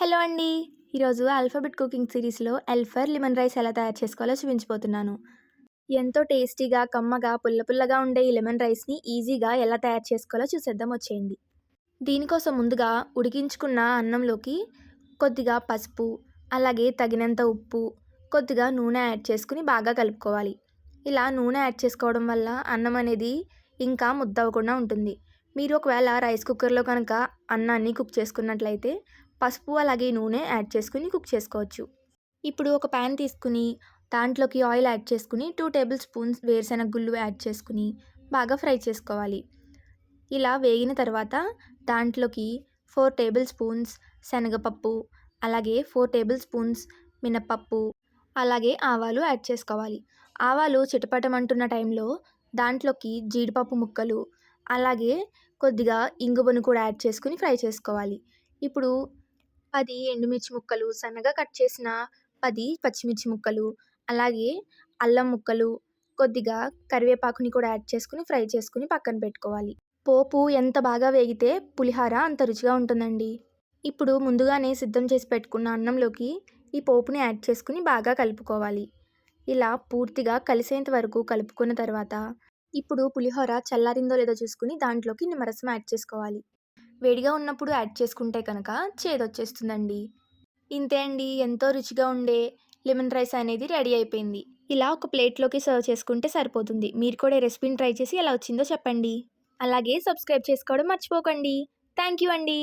Hello అండి. ఈరోజు alphabet cooking సిరీస్లో ఎల్ఫర్ లెమన్ రైస్ ఎలా తయారు చేసుకోవాలో చూపించబోతున్నాను. ఎంతో టేస్టీగా కమ్మగా పుల్ల పుల్లగా ఉండే ఈ లెమన్ రైస్ని ఈజీగా ఎలా తయారు చేసుకోవాలో చూసేద్దాం వచ్చేయండి. దీనికోసం ముందుగా ఉడికించుకున్న అన్నంలోకి కొద్దిగా పసుపు అలాగే తగినంత ఉప్పు కొద్దిగా నూనె యాడ్ చేసుకుని బాగా కలుపుకోవాలి. ఇలా నూనె యాడ్ చేసుకోవడం వల్ల అన్నం అనేది ఇంకా ముద్దవకుండా ఉంటుంది. మీరు ఒకవేళ రైస్ కుక్కర్లో కనుక అన్నాన్ని కుక్ చేసుకున్నట్లయితే పసుపు అలాగే నూనె యాడ్ చేసుకుని కుక్ చేసుకోవచ్చు. ఇప్పుడు ఒక ప్యాన్ తీసుకుని దాంట్లోకి ఆయిల్ యాడ్ చేసుకుని టూ టేబుల్ స్పూన్స్ వేరుశెనగ గుళ్ళు యాడ్ చేసుకుని బాగా ఫ్రై చేసుకోవాలి. ఇలా వేగిన తర్వాత దాంట్లోకి ఫోర్ టేబుల్ స్పూన్స్ శనగపప్పు అలాగే ఫోర్ టేబుల్ స్పూన్స్ మినపప్పు అలాగే ఆవాలు యాడ్ చేసుకోవాలి. ఆవాలు చిటపటమంటున్న టైంలో దాంట్లోకి జీడిపప్పు ముక్కలు అలాగే కొద్దిగా ఇంగువను కూడా యాడ్ చేసుకుని ఫ్రై చేసుకోవాలి. ఇప్పుడు పది ఎండుమిర్చి ముక్కలు సన్నగా కట్ చేసిన పది పచ్చిమిర్చి ముక్కలు అలాగే అల్లం ముక్కలు కొద్దిగా కరివేపాకుని కూడా యాడ్ చేసుకుని ఫ్రై చేసుకుని పక్కన పెట్టుకోవాలి. పోపు ఎంత బాగా వేగితే పులిహార అంత రుచిగా ఉంటుందండి. ఇప్పుడు ముందుగానే సిద్ధం చేసి పెట్టుకున్న అన్నంలోకి ఈ పోపుని యాడ్ చేసుకుని బాగా కలుపుకోవాలి. ఇలా పూర్తిగా కలిసేంత వరకు కలుపుకున్న తర్వాత ఇప్పుడు పులిహోర చల్లారిందో లేదో చూసుకుని దాంట్లోకి నిమ్మరసం యాడ్ చేసుకోవాలి. వేడిగా ఉన్నప్పుడు యాడ్ చేసుకుంటే కనుక చేదొచ్చేస్తుందండి. ఇంతే అండి. ఎంతో రుచిగా ఉండే లెమన్ రైస్ అనేది రెడీ అయిపోయింది. ఇలా ఒక ప్లేట్లోకి సర్వ్ చేసుకుంటే సరిపోతుంది. మీరు కూడా ఈ రెసిపీని ట్రై చేసి ఎలా వచ్చిందో చెప్పండి. అలాగే సబ్స్క్రైబ్ చేసుకోవడం మర్చిపోకండి. థ్యాంక్ యూ అండి.